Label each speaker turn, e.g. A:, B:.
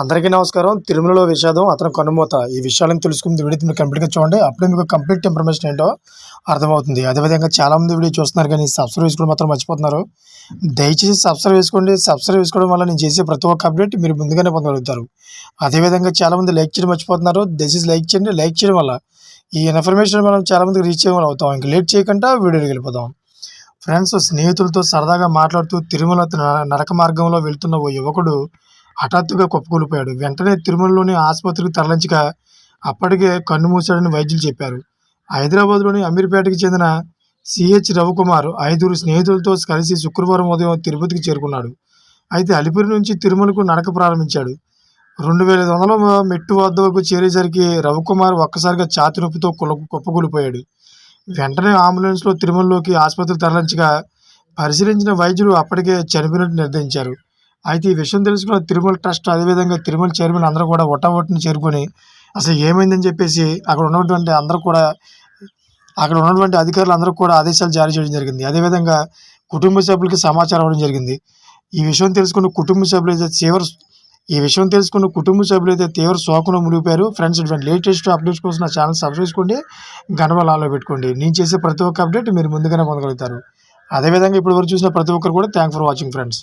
A: అందరికీ నమస్కారం. తిరుమలలో విషాదం అతను కనుమూత ఈ విషయాలను తెలుసుకుంది వీడియో మీరు కంప్లీట్గా చూడండి. అప్పుడే మీకు కంప్లీట్ ఇన్ఫర్మేషన్ ఏంటో అర్థమవుతుంది. అదేవిధంగా చాలామంది వీడియో చూస్తున్నారు కానీ సబ్స్క్రైబ్ చేసుకోవడం మాత్రం మర్చిపోతున్నారు. దయచేసి సబ్స్క్రైబ్ చేసుకోండి. సబ్స్క్రైబ్ చేసుకోవడం వల్ల నేను చేసే ప్రతి ఒక్క అప్డేట్ మీరు ముందుగానే పొందగలుగుతారు. అదేవిధంగా చాలామంది లైక్ చేయడం మర్చిపోతున్నారు. దయచేసి లైక్ చేయండి. లైక్ చేయడం వల్ల ఈ ఇన్ఫర్మేషన్ మనం చాలామందికి రీచ్ చేయడం అవుతాం. ఇంకా లేట్ చేయకుండా వీడియోకి వెళ్ళిపోతాం ఫ్రెండ్స్ స్నేహితులతో సరదాగా మాట్లాడుతూ తిరుమల నరక మార్గంలో వెళ్తున్న ఓ యువకుడు హఠాత్తుగా కుప్పకూలిపోయాడు వెంటనే తిరుమలలోని ఆసుపత్రికి తరలించగా అప్పటికే కన్ను మూశాడని వైద్యులు చెప్పారు. హైదరాబాద్లోని అమీర్పేటకి చెందిన సిహెచ్ రవికుమార్ ఐదుగురు స్నేహితులతో కలిసి శుక్రవారం ఉదయం తిరుపతికి చేరుకున్నాడు. అయితే అలిపిరి నుంచి తిరుమలకు నడక ప్రారంభించాడు. రెండు వేల ఐదు వందల మెట్టు వద్దకు చేరేసరికి రవికుమార్ ఒక్కసారిగా ఛాతి నొప్పితో కుల కుప్పకూలిపోయాడు వెంటనే అంబులెన్స్లో తిరుమలలోకి ఆసుపత్రికి తరలించగా పరిశీలించిన వైద్యులు అప్పటికే చనిపోయినట్టు నిర్ధారించారు. అయితే ఈ విషయం తెలుసుకున్న తిరుమల ట్రస్ట్ అదేవిధంగా తిరుమల చైర్మన్ అందరూ కూడా ఒట్టొట్టుని చేరుకొని అసలు ఏమైందని చెప్పేసి అక్కడ ఉన్నటువంటి అందరూ కూడా అక్కడ ఉన్నటువంటి అధికారులు అందరూ కూడా ఆదేశాలు జారీ చేయడం జరిగింది. అదేవిధంగా కుటుంబ సభ్యులకి సమాచారం ఇవ్వడం జరిగింది. ఈ విషయం తెలుసుకున్న కుటుంబ సభ్యులు అయితే తీవ్ర ఈ విషయం తెలుసుకున్న కుటుంబ సభ్యులు అయితే తీవ్ర శోకంలో మునిగిపోయారు ఫ్రెండ్స్ ఇటువంటి లేటెస్ట్ అప్డేట్స్ కోసం నా ఛానల్ సబ్స్క్రైబ్ చేసుకోండి. గణబల్ పెట్టుకోండి. నేను చేసే ప్రతి ఒక్క అప్డేట్ మీరు ముందుగానే పొందగలుగుతారు. అదేవిధంగా ఇప్పుడు వరకు చూసిన ప్రతి ఒక్కరు కూడా థ్యాంక్ ఫర్ వాచింగ్ ఫ్రెండ్స్